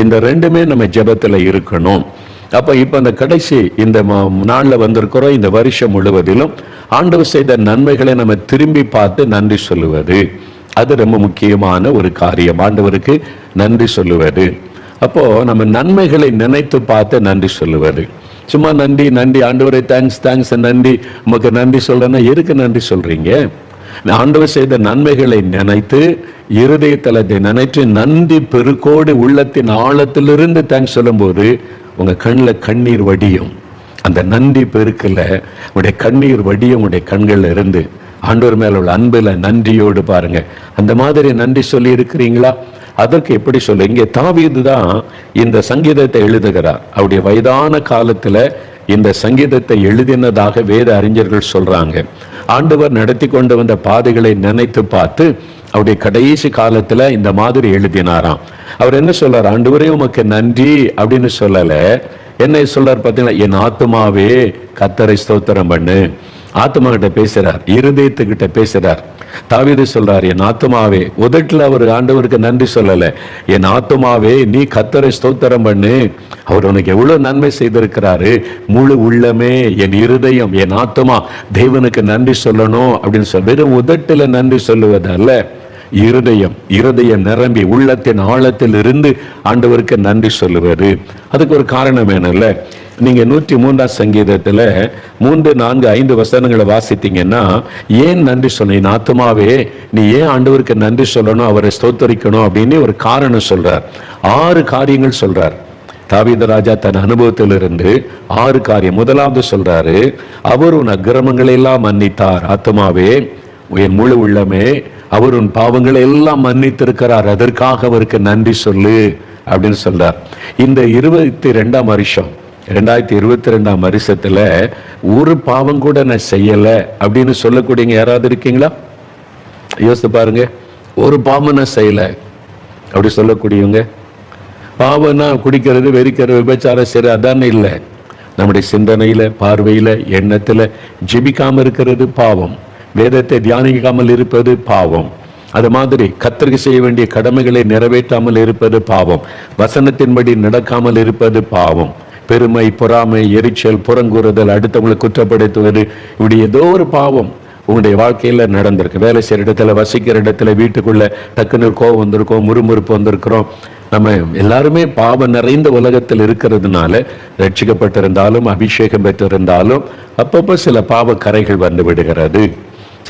இந்த ரெண்டுமே நம்ம ஜெபத்துல இருக்கணும். அப்ப இப்ப அந்த கடைசி இந்த ம- நாள்ல வந்திருக்கிறோம் இந்த வருஷம் முழுவதிலும் ஆண்டவர் செய்த நன்மைகளை நம்ம திரும்பி பார்த்து நன்றி சொல்லுவது. அது ரொம்ப முக்கியமான ஒரு காரியம். ஆண்டவருக்கு நன்றி சொல்லுவது. அப்போ நம்ம நன்மைகளை நினைத்து பார்த்து நன்றி சொல்லுவது. சும்மா நன்றி நன்றி ஆண்டவரை தேங்க்ஸ் தேங்க்ஸ் நன்றி. உமக்கு நன்றி சொல்றேன்னா எதுக்கு நன்றி சொல்றீங்க? ஆண்டவர் செய்த நன்மைகளை நினைத்து இருதயத்தலத்தை நினைத்து நன்றி பெருக்கோடு உள்ளத்தின் ஆழத்திலிருந்து தேங்க்ஸ் சொல்லும்போது உங்க கண்ணில் கண்ணீர் வடியும். அந்த நன்றி பெருக்கில் உடைய கண்ணீர் வடியும் உடைய கண்களில் இருந்து ஆண்டவர் மேல உள்ள அன்புல நன்றியோடு பாருங்க. அந்த மாதிரி நன்றி சொல்லி இருக்கிறீங்களா? அதற்கு எப்படி சொல்லு? இங்கே தாவீது தான் இந்த சங்கீதத்தை எழுதுகிறார். அவருடைய வயதான காலத்துல இந்த சங்கீதத்தை எழுதினதாக வேத அறிஞர்கள் சொல்றாங்க. ஆண்டவர் நடத்தி கொண்டு வந்த பாதைகளை நினைத்து பார்த்து அவருடைய கடைசி காலத்துல இந்த மாதிரி எழுதினாராம். அவர் என்ன சொல்றார்? ஆண்டவரே உமக்கு நன்றி அப்படின்னு சொல்லல. என்ன சொல்றார் பார்த்தீங்கன்னா என் ஆத்துமாவே கத்தரை ஸ்தோத்திரம் பண்ணு. ஆத்மா கிட்ட பேசுறார் இருதயத்துக்கிட்ட பேசுறார். தாவிது சொல்றார் என் ஆத்துமாவே உதட்டில் அவர் ஆண்டவருக்கு நன்றி சொல்லல. என் ஆத்துமாவே நீ கத்தரை ஸ்தோத்திரம் பண்ணு. அவர் உனக்கு எவ்வளவு நன்மை செய்திருக்கிறாரு. முழு உள்ளமே என் இருதயம் என் ஆத்துமா தேவனுக்கு நன்றி சொல்லணும். அப்படின்னு சொல்ல வெறும் உதட்டுல நன்றி சொல்லுவதல்ல. இருதயம் இருதயம் நிரம்பி உள்ளத்தின் ஆழத்தில் இருந்து ஆண்டவருக்கு நன்றி சொல்லுவது அதுக்கு ஒரு காரணம் வேணும்ல? நீங்க நூற்றி மூன்றாம் சங்கீதத்துல மூன்று நான்கு ஐந்து வசனங்களை வாசித்தீங்கன்னா ஏன் நன்றி சொன்னேன் ஆத்மாவே நீ ஏன் ஆண்டவருக்கு நன்றி சொல்லணும் அவரை ஸ்தோத்தரிக்கணும் அப்படின்னு ஒரு காரணம் சொல்கிறார் ஆறு காரியங்கள் சொல்கிறார் தாவீது ராஜா தன் அனுபவத்திலிருந்து ஆறு காரியம். முதலாவது சொல்றாரு அவர் உன் அக்கிரமங்களை எல்லாம் மன்னித்தார். ஆத்மாவே என் முழு உள்ளமே அவர் உன் பாவங்களை எல்லாம் மன்னித்திருக்கிறார். அதற்காக அவருக்கு நன்றி சொல்லு அப்படின்னு சொல்றார். இந்த இருபத்தி ரெண்டாம் வருஷம் ரெண்டாயிரத்தி இருபத்தி ரெண்டாம் வருஷத்துல ஒரு பாவம் கூட நான் செய்யலை அப்படின்னு சொல்லக்கூடியவங்க யாராவது இருக்கீங்களா? யோசித்து பாருங்க. ஒரு பாவம் நான் செய்யலை அப்படி சொல்லக்கூடியவங்க. பாவம்னா குடிக்கிறது வெறிக்கிறது விபச்சாரம் சரி அதானே இல்லை. நம்முடைய சிந்தனையில பார்வையில எண்ணத்துல ஜெபிக்காம இருக்கிறது பாவம். வேதத்தை தியானிக்காமல் இருப்பது பாவம். அது மாதிரி கத்திரிக்கு செய்ய வேண்டிய கடமைகளை நிறைவேற்றாமல் இருப்பது பாவம். வசனத்தின்படி நடக்காமல் இருப்பது பாவம். பெருமை பொறாமை எரிச்சல் புறங்கூறுதல் அடுத்தவங்களை குற்றப்படுத்துவது இப்படி ஏதோ ஒரு பாவம் உங்களுடைய வாழ்க்கையில் நடந்திருக்கு. வேலை செய்கிற இடத்துல வசிக்கிற இடத்துல வீட்டுக்குள்ள டக்குன்னு கோவம் வந்திருக்கோம் முறுமுறுப்பு வந்திருக்கிறோம். நம்ம எல்லாருமே பாவம் நிறைந்த உலகத்தில் இருக்கிறதுனால ரட்சிக்கப்பட்டிருந்தாலும் அபிஷேகம் பெற்றிருந்தாலும் அப்பப்போ சில பாவ கரைகள் வந்து விடுகிறது.